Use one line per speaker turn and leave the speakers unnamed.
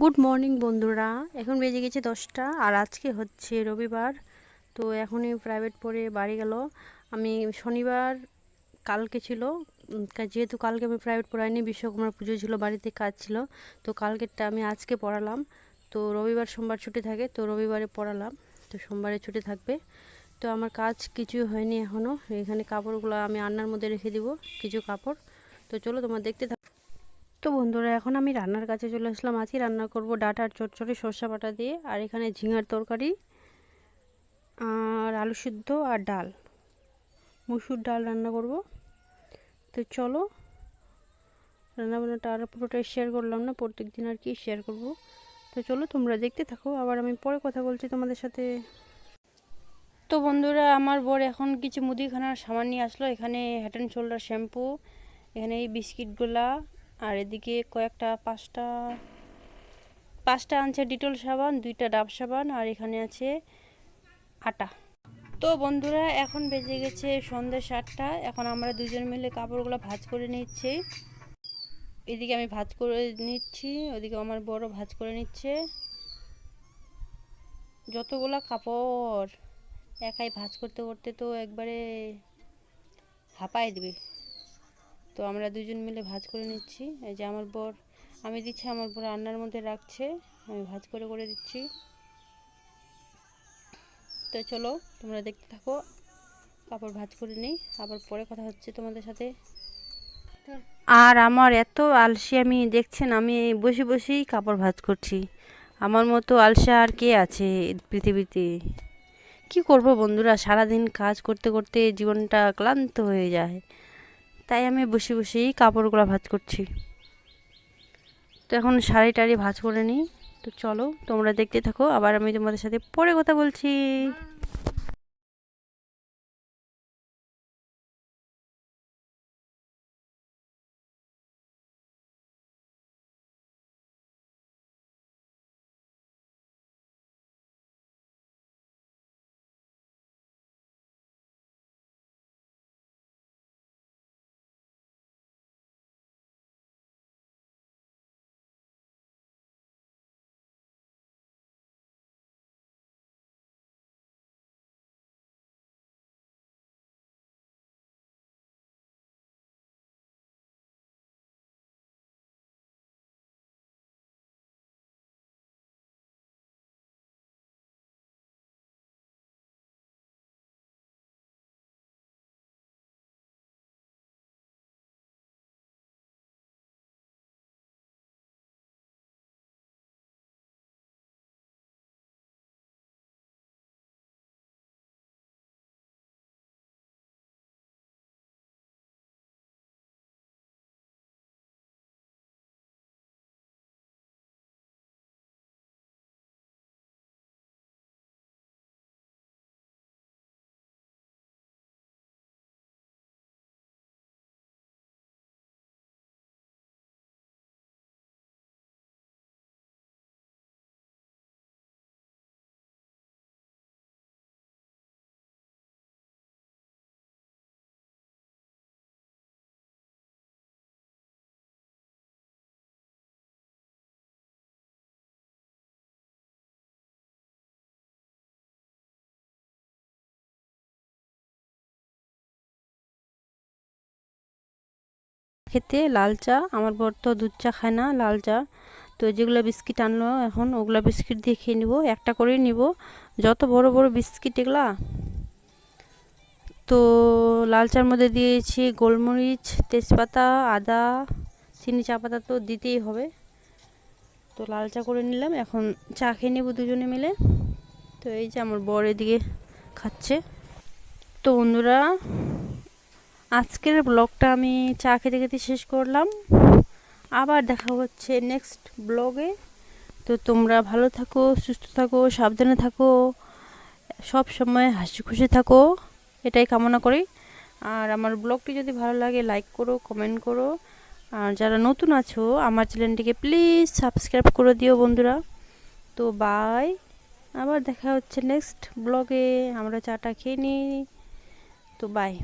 Good morning বন্ধুরা। এখন বেজে গেছে দশটা, আর আজকে হচ্ছে রবিবার, তো এখনই প্রাইভেট পড়ে বাড়ি গেল। আমি শনিবার, কালকে ছিল যেহেতু কালকে আমি প্রাইভেট পড়াইনি বিশ্বকুমার পুজো ছিল, বাড়িতে কাজ ছিল, তো কালকেরটা আমি আজকে পড়ালাম। তো রবিবার, সোমবার ছুটি থাকে, তো রবিবারে পড়ালাম, তো সোমবারে ছুটি থাকবে। তো আমার কাজ কিছুই হয়নি এখনও এখানে কাপড়গুলো আমি আন্নার মধ্যে রেখে দিব, কিছু কাপড়। তো চলো তোমার দেখতে তো বন্ধুরা, এখন আমি রান্নার কাছে চলে আসলাম। আজকে রান্না করব ডাটার চচ্চড়ি সর্ষা বাটা দিয়ে, আর এখানে ঝিঙার তরকারি, আর আলু সিদ্ধ আর ডাল। মুসুর ডাল রান্না করব। তো চলো, রান্নাবান্নাটা আর পুরোটাই শেয়ার করলাম না প্রত্যেক দিন আর কি শেয়ার করব। তো চলো, তোমরা দেখতে থাকো। আবার আমি পরে কথা বলছি তোমাদের সাথে। তো বন্ধুরা, আমার বর এখন কিছু মুদিখানার সামান নিয়ে আসলো। এখানে হেড অ্যান্ড শোল্ডার শ্যাম্পু এখানে এই বিস্কিটগুলা আর এদিকে কয়েকটা পাঁচটা পাঁচটা আনছে ডিটল সাবান, দুইটা ডাব সাবান আর এখানে আছে আটা। তো বন্ধুরা, এখন বেজে গেছে সন্ধ্যে সাতটা। এখন আমরা দুজন মিলে কাপড়গুলো ভাজ করে নিচ্ছি। এদিকে আমি ভাজ করে নিচ্ছি, ওদিকে আমার বড় ভাজ করে নিচ্ছে। যতগুলা কাপড় একাই ভাজ করতে করতে তো একবারে হাঁপায় দিবে। তো আমরা দুজন মিলে ভাজ করে নিচ্ছি। এই যে আমার বর, আমি দিচ্ছি, আমার বর রান্নার মধ্যে রাখছে। আমি ভাজ করে করে দিচ্ছি। তো চলো, তোমরা দেখতে থাকো। কাপড় ভাজ করে নিই। আবার পরে কথা হচ্ছে তোমাদের সাথে। আর আমার এত আলসি, আমি দেখছেন, আমি বসে বসেই কাপড় ভাজ করছি। আমার মতো আলসা আর কে আছে পৃথিবীতে? কি করব বন্ধুরা? সারাদিন কাজ করতে করতে জীবনটা ক্লান্ত হয়ে যায়। তাই আমি বসে বসেই কাপড়গুলো ভাজ করছি। তো এখন শাড়ি টাড়ি ভাজ করে নিই। তো চলো তোমরা দেখতে থাকো। আবার আমি তোমাদের সাথে পরে কথা বলছি। খেতে লাল চা। আমার বর তো দুধ চা খায় না, লাল চা। তো যেগুলো বিস্কিট আনলো এখন ওগুলো বিস্কিট দিয়ে খেয়ে নিব, একটা করেই নিব। যত বড় বড় বিস্কিট এগুলা। তো লাল চার মধ্যে দিয়েছি গোলমরিচ, তেজপাতা, আদা, চিনি, চা পাতা তো দিতেই হবে। তো লাল চা করে নিলাম, এখন চা খেয়ে নেব দুজনে মিলে। তো এই যে আমার বর এদিকে খাচ্ছে। তো বন্ধুরা আজকের ব্লগটা আমি চা খেতে খেতে শেষ করলাম। আবার দেখা হচ্ছে নেক্সট ব্লগে। তো তোমরা ভালো থাকো, সুস্থ থাকো, সাবধানে থাকো, সব সময় হাসি খুশি থাকো। এটাই কামনা করি। আর আমার ব্লগটি যদি ভালো লাগে লাইক করো কমেন্ট করো। আর যারা নতুন আছো, আমার চ্যানেলটিকে প্লিজ সাবস্ক্রাইব করে দিও বন্ধুরা। তো বাই আবার দেখা হচ্ছে নেক্সট ব্লগে। আমরা চাটা খেয়ে নিই। তো বাই